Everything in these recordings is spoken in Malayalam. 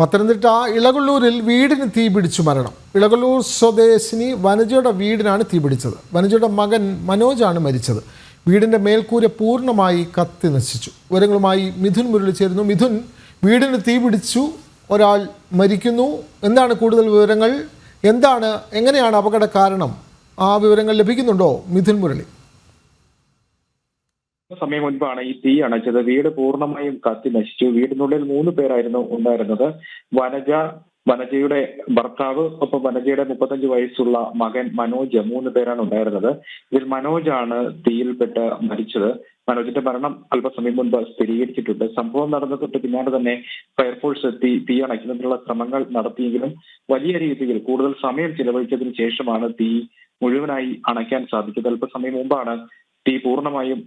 പത്തനംതിട്ട ഇളകൊള്ളൂരിൽ വീടിന് തീ പിടിച്ചു മരണം. ഇളകൊള്ളൂർ സ്വദേശിനി വനജയുടെ വീടിനാണ് തീപിടിച്ചത് വനജയുടെ മകൻ മനോജാണ് മരിച്ചത്. വീടിന്റെ മേൽക്കൂര പൂർണമായി കത്തി നശിച്ചു. വിവരങ്ങളുമായി മിഥുൻ മുരളി ചേരുന്നു. മിഥുൻ വീടിന് തീ പിടിച്ചു ഒരാൾ മരിക്കുന്നു. എന്താണ് കൂടുതൽ വിവരങ്ങൾ? എന്താണ് എങ്ങനെയാണ് അപകട കാരണം? ആ വിവരങ്ങൾ ലഭിക്കുന്നുണ്ടോ? മിഥുൻ മുരളി. സമയം മുൻപാണ് ഈ തീ അണച്ചത്. വീട് പൂർണമായും കത്തി നശിച്ചു. വീടിനുള്ളിൽ മൂന്ന് പേരായിരുന്നു ഉണ്ടായിരുന്നത്. വനജ വനജയുടെ ഭർത്താവ് ഒപ്പം വനജയുടെ മുപ്പത്തഞ്ച് വയസ്സുള്ള മകൻ മനോജ് മൂന്ന് പേരാണ് ഉണ്ടായിരുന്നത്. ഇതിൽ മനോജാണ് തീയിൽപ്പെട്ട് മരിച്ചത്. മനോജിന്റെ മരണം അല്പസമയം മുൻപ് സ്ഥിരീകരിച്ചിട്ടുണ്ട്. സംഭവം നടന്ന തൊട്ട് പിന്നാലെ തന്നെ ഫയർഫോഴ്സ് എത്തി തീ അണയ്ക്കുന്നതിനുള്ള ശ്രമങ്ങൾ നടത്തിയെങ്കിലും വലിയ രീതിയിൽ കൂടുതൽ സമയം ചിലവഴിച്ചതിന് ശേഷമാണ് തീ മുഴുവനായി അണയ്ക്കാൻ സാധിച്ചത്. അല്പസമയം മുമ്പാണ് തീ പൂർണമായും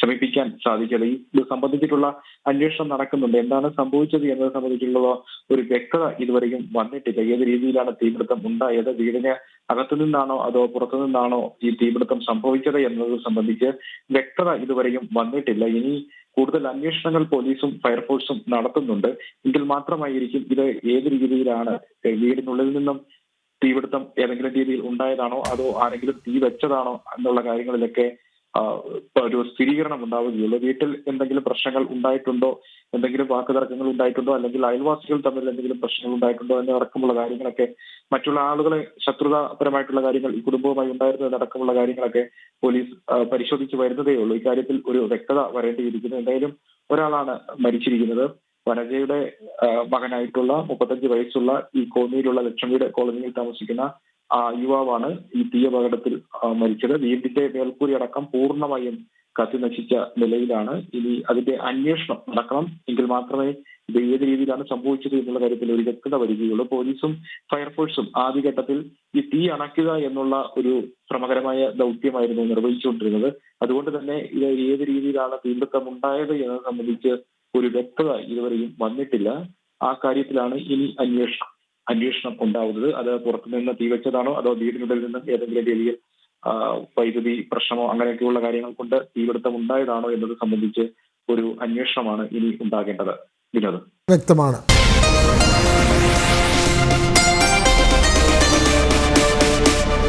ശമിപ്പിക്കാൻ സാധിക്കില്ല. ഇത് സംബന്ധിച്ചിട്ടുള്ള അന്വേഷണം നടക്കുന്നുണ്ട്. എന്താണ് സംഭവിച്ചത് എന്നത് സംബന്ധിച്ചുള്ള ഒരു വ്യക്തത ഇതുവരെയും വന്നിട്ടില്ല. ഏത് രീതിയിലാണ് തീപിടുത്തം ഉണ്ടായത്? വീടിന് അകത്തു നിന്നാണോ അതോ പുറത്തു നിന്നാണോ ഈ തീപിടുത്തം സംഭവിച്ചത് എന്നത് സംബന്ധിച്ച് വ്യക്തത ഇതുവരെയും വന്നിട്ടില്ല. ഇനി കൂടുതൽ അന്വേഷണങ്ങൾ പോലീസും ഫയർഫോഴ്സും നടത്തുന്നുണ്ട്. എങ്കിൽ മാത്രമായിരിക്കും ഇത് ഏത് രീതിയിലാണ് വീടിനുള്ളിൽ നിന്നും തീപിടുത്തം ഏതെങ്കിലും രീതിയിൽ ഉണ്ടായതാണോ അതോ ആരെങ്കിലും തീ വെച്ചതാണോ എന്നുള്ള കാര്യങ്ങളിലൊക്കെ ഒരു സ്ഥിരീകരണം ഉണ്ടാവുകയുള്ളൂ വീട്ടിൽ എന്തെങ്കിലും പ്രശ്നങ്ങൾ ഉണ്ടായിട്ടുണ്ടോ? എന്തെങ്കിലും വാക്കുതർക്കങ്ങൾ ഉണ്ടായിട്ടുണ്ടോ? അല്ലെങ്കിൽ അയൽവാസികൾ തമ്മിൽ എന്തെങ്കിലും പ്രശ്നങ്ങൾ ഉണ്ടായിട്ടുണ്ടോ? എന്നടക്കമുള്ള കാര്യങ്ങളൊക്കെ മറ്റുള്ള ആളുകളെ ശത്രുതാപരമായിട്ടുള്ള കാര്യങ്ങൾ ഈ കുടുംബവുമായി ഉണ്ടായിരുന്നു എന്നടക്കമുള്ള കാര്യങ്ങളൊക്കെ പോലീസ് പരിശോധിച്ച് വരുന്നതേ ഉള്ളൂ. ഇക്കാര്യത്തിൽ ഒരു വ്യക്തത വരേണ്ടിയിരിക്കുന്നു. എന്തായാലും ഒരാളാണ് മരിച്ചിരിക്കുന്നത്. വനജയുടെ മകനായിട്ടുള്ള മുപ്പത്തഞ്ച് വയസ്സുള്ള ഈ കോന്നിയിലുള്ള ലക്ഷ്മിയുടെ കോളനിയിൽ താമസിക്കുന്ന ആ യുവാവാണ് ഈ തീ അപകടത്തിൽ ആ, മരിച്ചത്. വീടിന്റെ മേൽക്കൂരി അടക്കം പൂർണമായും കത്തി നശിച്ച നിലയിലാണ്. ഇനി അതിന്റെ അന്വേഷണം നടക്കണം. എങ്കിൽ മാത്രമേ ഇത് ഏത് രീതിയിലാണ് സംഭവിച്ചത് എന്നുള്ള കാര്യത്തിൽ ഒരു വ്യക്തത വരികയുള്ളൂ. പോലീസും ഫയർഫോഴ്സും ആദ്യഘട്ടത്തിൽ ഈ തീ അണയ്ക്കുക എന്നുള്ള ഒരു ശ്രമകരമായ ദൗത്യമായിരുന്നു നിർവഹിച്ചുകൊണ്ടിരുന്നത്. അതുകൊണ്ട് തന്നെ ഇത് ഏത് രീതിയിലാണ് തീപിടുത്തം ഉണ്ടായത് എന്നത് സംബന്ധിച്ച് ഒരു വ്യക്തത ഇതുവരെയും വന്നിട്ടില്ല. ആ കാര്യത്തിലാണ് ഇനി അന്വേഷണം. അന്വേഷണം ഉണ്ടാവുന്നത്. അത് പുറത്തുനിന്ന് നിന്ന് തീവച്ചതാണോ അതോ വീടിനുള്ളിൽ നിന്നും ഏതെങ്കിലും രീതിയിൽ വൈദ്യുതി പ്രശ്നമോ അങ്ങനെയൊക്കെയുള്ള കാര്യങ്ങൾ കൊണ്ട് തീപിടുത്തം ഉണ്ടായതാണോ എന്നത് സംബന്ധിച്ച് ഒരു അന്വേഷണമാണ് ഇനി ഉണ്ടാകേണ്ടത്. വിനോദ്. വ്യക്തമാണ്.